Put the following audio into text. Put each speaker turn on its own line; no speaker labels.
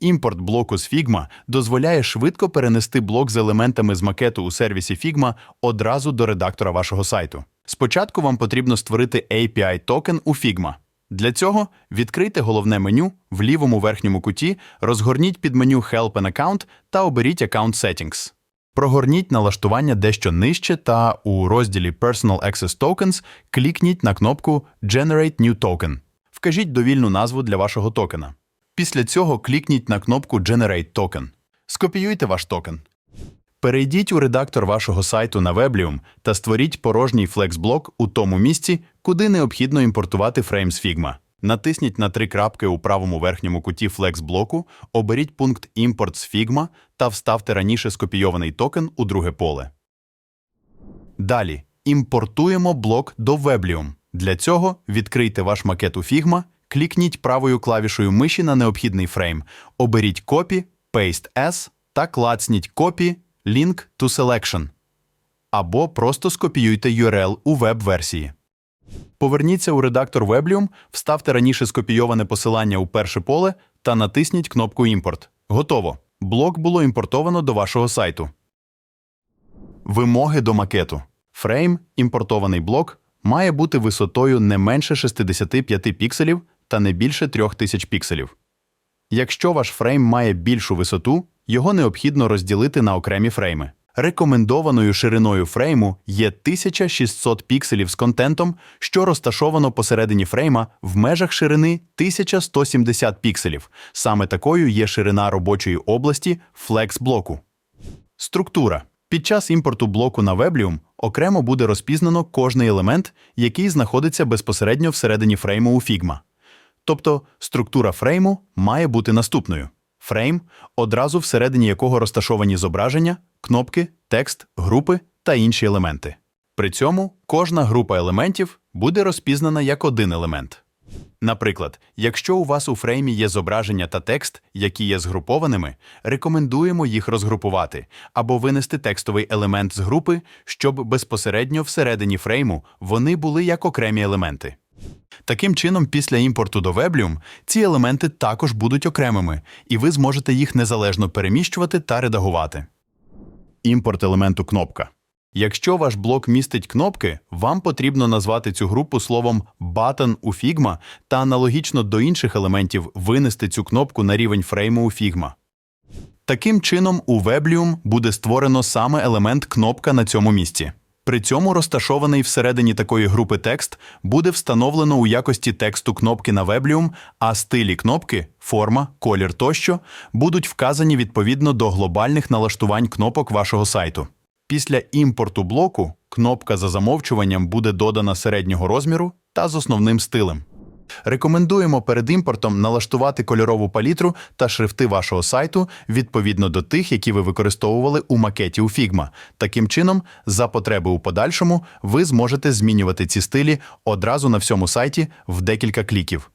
Імпорт блоку з Figma дозволяє швидко перенести блок з елементами з макету у сервісі Figma одразу до редактора вашого сайту. Спочатку вам потрібно створити API токен у Figma. Для цього відкрийте головне меню в лівому верхньому куті, розгорніть під меню Help an Account та оберіть Account Settings. Прогорніть налаштування дещо нижче та у розділі Personal Access Tokens клікніть на кнопку Generate New Token. Вкажіть довільну назву для вашого токена. Після цього клікніть на кнопку Generate Token. Скопіюйте ваш токен. Перейдіть у редактор вашого сайту на Weblium та створіть порожній флексблок у тому місці, куди необхідно імпортувати фрейм з Figma. Натисніть на три крапки у правому верхньому куті флексблоку, оберіть пункт Імпорт з Figma та вставте раніше скопійований токен у друге поле. Далі імпортуємо блок до Weblium. Для цього відкрийте ваш макет у Figma, клікніть правою клавішою миші на необхідний фрейм, оберіть Copy, Paste As та клацніть Copy Link to Selection. Або просто скопіюйте URL у веб-версії. Поверніться у редактор Weblium, вставте раніше скопійоване посилання у перше поле та натисніть кнопку Імпорт. Готово. Блок було імпортовано до вашого сайту. Вимоги до макету. Фрейм, імпортований блок, має бути висотою не менше 65 пікселів та не більше 3000 пікселів. Якщо ваш фрейм має більшу висоту, його необхідно розділити на окремі фрейми. Рекомендованою шириною фрейму є 1600 пікселів з контентом, що розташовано посередині фрейма в межах ширини 1170 пікселів. Саме такою є ширина робочої області флекс-блоку. Структура. Під час імпорту блоку на Weblium окремо буде розпізнано кожний елемент, який знаходиться безпосередньо всередині фрейму у Figma. Тобто структура фрейму має бути наступною: фрейм, одразу всередині якого розташовані зображення, кнопки, текст, групи та інші елементи. При цьому кожна група елементів буде розпізнана як один елемент. Наприклад, якщо у вас у фреймі є зображення та текст, які є згрупованими, рекомендуємо їх розгрупувати або винести текстовий елемент з групи, щоб безпосередньо всередині фрейму вони були як окремі елементи. Таким чином, після імпорту до Weblium ці елементи також будуть окремими, і ви зможете їх незалежно переміщувати та редагувати. Імпорт елементу кнопка. Якщо ваш блок містить кнопки, вам потрібно назвати цю групу словом button у Figma та аналогічно до інших елементів винести цю кнопку на рівень фрейму у Figma. Таким чином, у Weblium буде створено саме елемент кнопка на цьому місці. При цьому розташований всередині такої групи текст буде встановлено у якості тексту кнопки на Weblium, а стилі кнопки, форма, колір тощо будуть вказані відповідно до глобальних налаштувань кнопок вашого сайту. Після імпорту блоку кнопка за замовчуванням буде додана середнього розміру та з основним стилем. Рекомендуємо перед імпортом налаштувати кольорову палітру та шрифти вашого сайту відповідно до тих, які ви використовували у макеті у Figma. Таким чином, за потреби у подальшому, ви зможете змінювати ці стилі одразу на всьому сайті в декілька кліків.